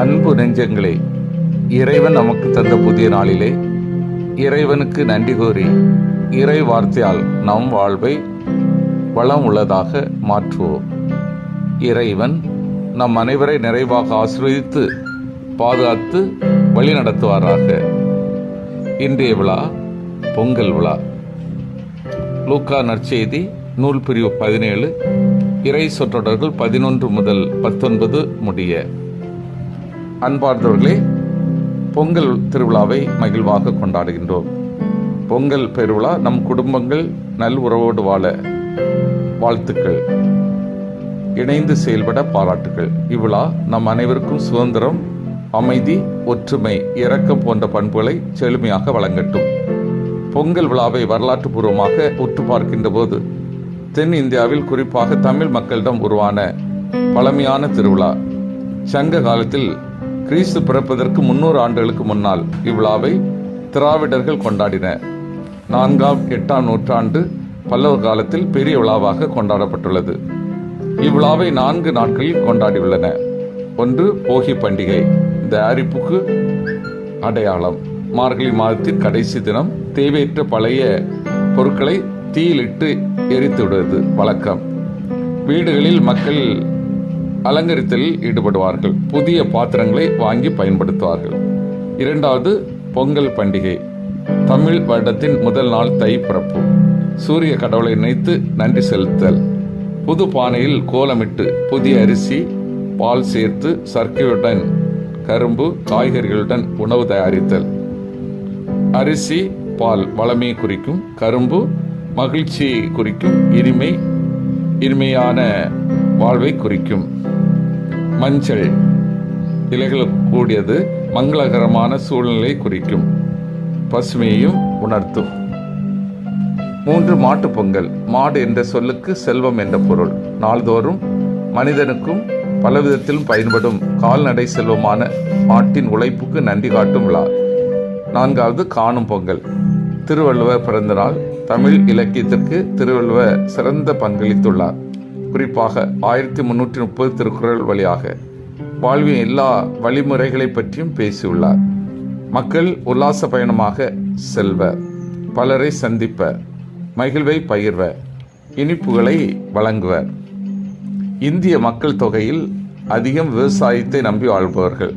அன்பு நெஞ்சங்களே இறைவன் நமக்கு தந்த புதிய நாளிலே இறைவனுக்கு நன்றி கூறி இறை வார்த்தையால் நம் வாழ்வை வளம் உள்ளதாக மாற்றுவோம். இறைவன் நம் அனைவரை நிறைவாக ஆசிர்வதித்து பாதுகாத்து வழி நடத்துவாராக. இன்றைய விழா பொங்கல் விழா. லூக்கா நற்செய்தி நூல் பிரிவு பதினேழு இறை சொற்றொடர்கள் பதினொன்று முதல் பத்தொன்பது முடிய. அன்பார்ந்தவர்களே பொங்கல் திருவிழாவை மகிழ்வாக கொண்டாடுகின்றோம். பொங்கல் பெருவிழா நம் குடும்பங்கள் நல் உறவோடு வாழ வாழ்த்துக்கள். இணைந்து செயல்பட பாராட்டுகள் இவ்விழா நம் அனைவருக்கும் சுதந்திரம் அமைதி ஒற்றுமை இரக்கம் போன்ற பண்புகளை செழுமையாக வழங்கட்டும். பொங்கல் விழாவை வரலாற்று பூர்வமாக உற்று பார்க்கின்ற போது தென் இந்தியாவில் குறிப்பாக தமிழ் மக்களிடம் உருவான பழமையான திருவிழா. சங்க காலத்தில் கிறிஸ்து பிறப்பதற்கு முன்னூறு ஆண்டுகளுக்கு முன்னால் இவ்விழாவை திராவிடர்கள் கொண்டாடின. நான்காம் எட்டாம் நூற்றாண்டு பல்லவர் காலத்தில் பெரிய விழாவாக கொண்டாடப்பட்டுள்ளது. இவ்விழாவை நான்கு நாட்களில் கொண்டாடியுள்ளன. ஒன்று போகி பண்டிகை. இந்த அரிப்புக்கு அடையாளம். மார்கழி மாதத்தின் கடைசி தினம் தேவையற்ற பழைய பொருட்களை தீயிலிட்டு எரித்து விடுவது வழக்கம். வீடுகளில் மக்கள் அலங்கரித்தலில் ஈடுபடுவார்கள். புதிய பாத்திரங்களை வாங்கி பயன்படுத்துவார்கள். இரண்டாவது பொங்கல் பண்டிகை. தமிழ் வருடத்தின் முதல் நாள் தை பிறப்பு. சூரிய கடவுளை நினைத்து நன்றி செலுத்தல். புது பானையில் கோலமிட்டு புதிய அரிசி பால் சேர்த்து சர்க்கரையுடன் கரும்பு காய்கறிகளுடன் உணவு தயாரித்தல். அரிசி பால் வளமையை குறிக்கும் கரும்பு மகிழ்ச்சியை குறிக்கும் இனிமை இனிமையான வாழ்வை குறிக்கும். மஞ்சள் இலைகள் கூடியது மங்களகரமான சூழ்நிலை குறிக்கும். பசுமையையும் உணர்த்தும். மூன்று மாட்டுப் பொங்கல் மாடு என்ற சொல்லுக்கு செல்வம் என்ற பொருள். நாள்தோறும் மனிதனுக்கும் பலவிதத்திலும் பயன்படும் கால்நடை செல்வமான மாட்டின் உழைப்புக்கு நன்றி காட்டும் விழா. நான்காவது காணும் பொங்கல். திருவள்ளுவர் பிறந்தநாள் தமிழ் இலக்கியத்திற்கு திருவள்ளுவர் சிறந்த பங்களித்துள்ளார். குறிப்பாக ஆயிரத்தி முன்னூற்றி முப்பது திருக்குறள் வழியாக வாழ்வின் எல்லா வழிமுறைகளை பற்றியும் பேசியுள்ளார். மக்கள் உல்லாச பயணமாக செல்வர் பலரை சந்திப்பர் மகிழ்வை பகிர்வ இனிப்புகளை வழங்குவர் இந்திய மக்கள் தொகையில் அதிகம் விவசாயத்தை நம்பி வாழ்பவர்கள்.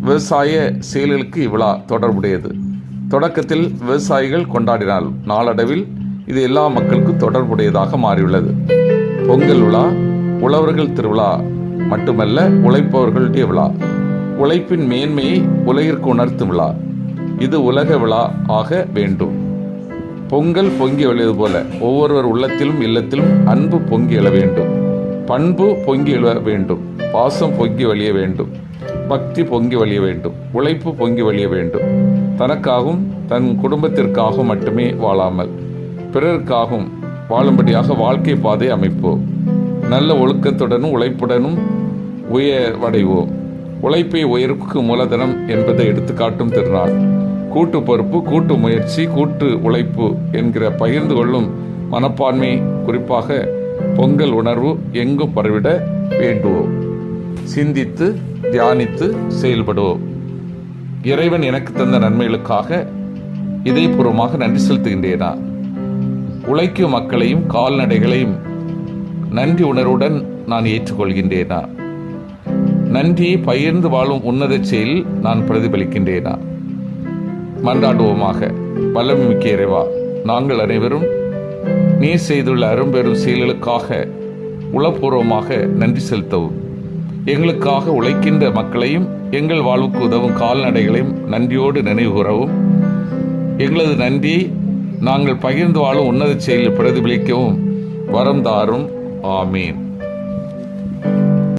விவசாய செயல்களுக்கு இவ்விழா தொடர்புடையது. தொடக்கத்தில் விவசாயிகள் கொண்டாடினால் நாளடைவில் இது எல்லா மக்களுக்கும் தொடர்புடையதாக மாறியுள்ளது. பொங்கல் விழா உழவர்கள் திருவிழா மட்டுமல்ல உழைப்பவர்களுடைய விழா. உழைப்பின் மேன்மையை உலகிற்கு உணர்த்தும் விழா. இது உலக விழா ஆக வேண்டும். பொங்கல் பொங்கி எழுவது போல ஒவ்வொருவர் உள்ளத்திலும் இல்லத்திலும் அன்பு பொங்கி எழ வேண்டும். பண்பு பொங்கி எழ வேண்டும். பாசம் பொங்கி வழிய வேண்டும். பக்தி பொங்கி வழிய வேண்டும். உழைப்பு பொங்கி வழிய வேண்டும். தனக்காகவும் தன் குடும்பத்திற்காகவும் மட்டுமே வாழாமல் பிறருக்காகவும் வாழும்படியாக வாழ்க்கை பாதை அமைப்போம் நல்ல ஒழுக்கத்துடனும் உழைப்புடனும் உயர்வடைவோம் உழைப்பை உயர்வுக்கு மூலதனம் என்பதை எடுத்துக்காட்டும் திருநாள். கூட்டு பொறுப்பு கூட்டு முயற்சி கூட்டு உழைப்பு என்கிற பகிர்ந்து கொள்ளும் மனப்பான்மை குறிப்பாக பொங்கல் உணர்வு எங்கும் பரவிட வேண்டுவோம். சிந்தித்து தியானித்து செயல்படுவோம். இறைவன் எனக்கு தந்த நன்மைகளுக்காக இதயபூர்வமாக நன்றி செலுத்துகின்றேனா? உழைக்கும் மக்களையும் கால்நடைகளையும் நன்றி உணர்வுடன் நான் ஏற்றுக்கொள்கின்றேனா? நன்றியை பகிர்ந்து வாழும் உன்னத செயல் நான் பிரதிபலிக்கின்றேனா? மன்றாடுவோமாக வல்லமிக்க இறைவா நாங்கள் அனைவரும் நீ செய்துள்ள அரும்பெரும் செயல்களுக்காக உளப்பூர்வமாக நன்றி செலுத்தவும். எங்களுக்காக உழைக்கின்ற மக்களையும் எங்கள் வாழ்வுக்கு உதவும் கால்நடைகளையும் நன்றியோடு நினைவுகூறவும். எங்களது நன்றியை நாங்கள் பகிர்ந்து வாழும் உன்னத செயலில் பிரதிபலிக்கவும் வரம் தாரும். ஆமீன்.